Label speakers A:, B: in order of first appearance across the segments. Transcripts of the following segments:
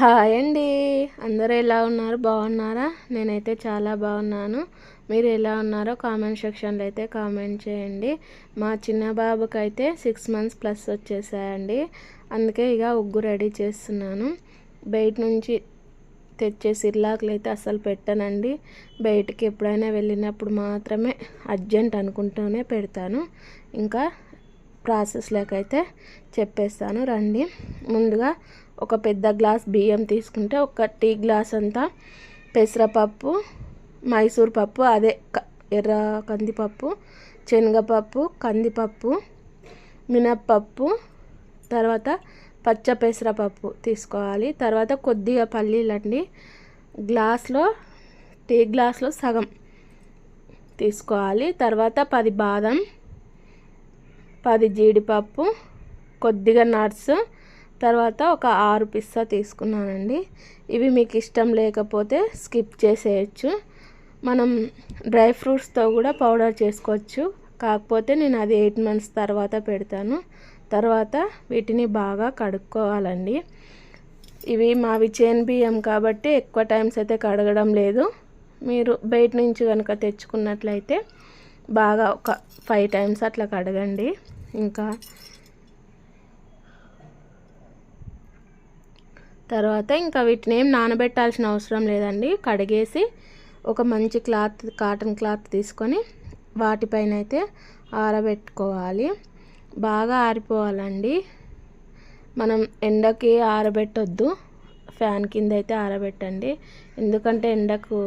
A: Hi అండి. అందరూ ఎలా ఉన్నారు? బాగున్నారా? నేనైతే చాలా బాగున్నాను. మీరు ఎలా ఉన్నారో కామెంట్ సెక్షన్లో అయితే కామెంట్ చేయండి. మా చిన్న బాబుకి అయితే సిక్స్ మంత్స్ ప్లస్ వచ్చేసాయండి. అందుకే ఇక ఉగ్గు రెడీ చేస్తున్నాను. బయట నుంచి తెచ్చే సిర్లాకులు అయితే అసలు పెట్టానండి. బయటికి ఎప్పుడైనా వెళ్ళినప్పుడు మాత్రమే అర్జెంట్ అనుకుంటూనే పెడతాను. ఇంకా ప్రాసెస్లోకి అయితే చెప్పేస్తాను. రండి. ముందుగా ఒక పెద్ద గ్లాస్ బియ్యం తీసుకుంటే ఒక టీ గ్లాస్ అంతా పెసరపప్పు మైసూర్ పప్పు అదే ఎర్ర కందిపప్పు శనగపప్పు కందిపప్పు మినప్పప్పు తర్వాత పచ్చ పెసరపప్పు తీసుకోవాలి. తర్వాత కొద్దిగా పల్లీలు అండి గ్లాస్లో టీ గ్లాస్లో సగం తీసుకోవాలి. తర్వాత పది బాదం పది జీడిపప్పు కొద్దిగా నట్స్ తర్వాత ఒక ఆరు పిస్తా తీసుకున్నానండి. ఇవి మీకు ఇష్టం లేకపోతే స్కిప్ చేసేయచ్చు. మనం డ్రై ఫ్రూట్స్తో కూడా పౌడర్ చేసుకోవచ్చు. కాకపోతే నేను అది ఎయిట్ మంత్స్ తర్వాత పెడతాను. తర్వాత వీటిని బాగా కడుక్కోవాలండి. ఇవి మావి చేన్ బియ్యం కాబట్టి ఎక్కువ టైమ్స్ అయితే కడగడం లేదు. మీరు బయట నుంచి కనుక తెచ్చుకున్నట్లయితే బాగా ఒక ఫైవ్ టైమ్స్ అట్లా కడగండి. ఇంకా తర్వాత ఇంకా వీటిని ఏం నానబెట్టాల్సిన అవసరం లేదండి. కడిగేసి ఒక మంచి క్లాత్ కాటన్ క్లాత్ తీసుకొని వాటిపైన అయితే ఆరబెట్టుకోవాలి. బాగా ఆరిపోవాలండి. మనం ఎండకి ఆరబెట్టొద్దు. ఫ్యాన్ కింద అయితే ఆరబెట్టండి. ఎందుకంటే ఎండకు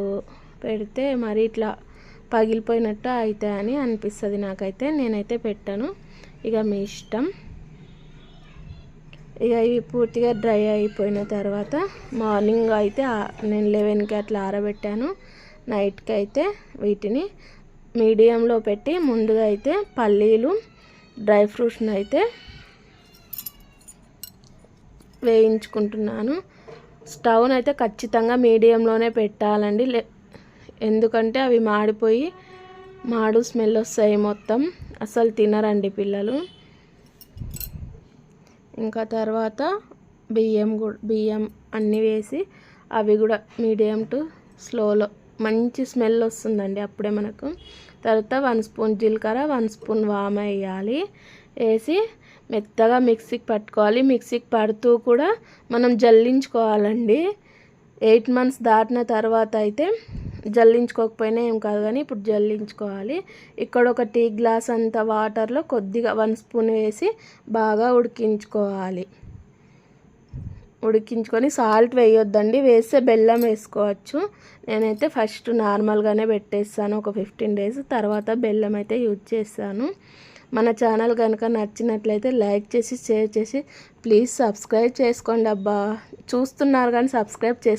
A: పెడితే మరి ఇట్లా పగిలిపోయినట్టు అవుతాయని అనిపిస్తుంది నాకైతే నేనైతే పెట్టాను. ఇక మీ ఇష్టం. ఇక ఇవి పూర్తిగా డ్రై అయిపోయిన తర్వాత మార్నింగ్ అయితే నేను లెవెన్కి అట్లా ఆరబెట్టాను. నైట్కి అయితే వీటిని మీడియంలో పెట్టి ముందుగా అయితే పల్లీలు డ్రై ఫ్రూట్స్ని అయితే వేయించుకుంటున్నాను. స్టవ్ని అయితే ఖచ్చితంగా మీడియంలోనే పెట్టాలండి. లే ఎందుకంటే అవి మాడిపోయి మాడు స్మెల్ వస్తాయి మొత్తం. అసలు తినరండి పిల్లలు. ఇంకా తర్వాత బియ్యం కూడా బియ్యం అన్నీ వేసి అవి కూడా మీడియం టు స్లోలో. మంచి స్మెల్ వస్తుందండి అప్పుడే మనకు. తర్వాత వన్ స్పూన్ జీలకర్ర వన్ స్పూన్ వామ వేయాలి. వేసి మెత్తగా మిక్సీకి పట్టుకోవాలి. మిక్సీకి పడుతూ కూడా మనం జల్లించుకోవాలండి. ఎయిట్ మంత్స్ దాటిన తర్వాత అయితే జల్లించుకోకపోయినా ఏం కాదు కానీ ఇప్పుడు జల్లించుకోవాలి. ఇక్కడ ఒక టీ గ్లాస్ అంత వాటర్లో కొద్దిగా వన్ స్పూన్ వేసి బాగా ఉడికించుకోవాలి. ఉడికించుకొని సాల్ట్ వేయొద్దండి. వేస్తే బెల్లం వేసుకోవచ్చు. నేనైతే ఫస్ట్ నార్మల్గానే పెట్టేస్తాను. ఒక ఫిఫ్టీన్ డేస్ తర్వాత బెల్లం అయితే యూజ్ చేస్తాను. మన ఛానల్ కనుక నచ్చినట్లయితే లైక్ చేసి షేర్ చేసి ప్లీజ్ సబ్స్క్రైబ్ చేసుకోండి అబ్బా. చూస్తున్నారు కానీ సబ్స్క్రైబ్ చేసి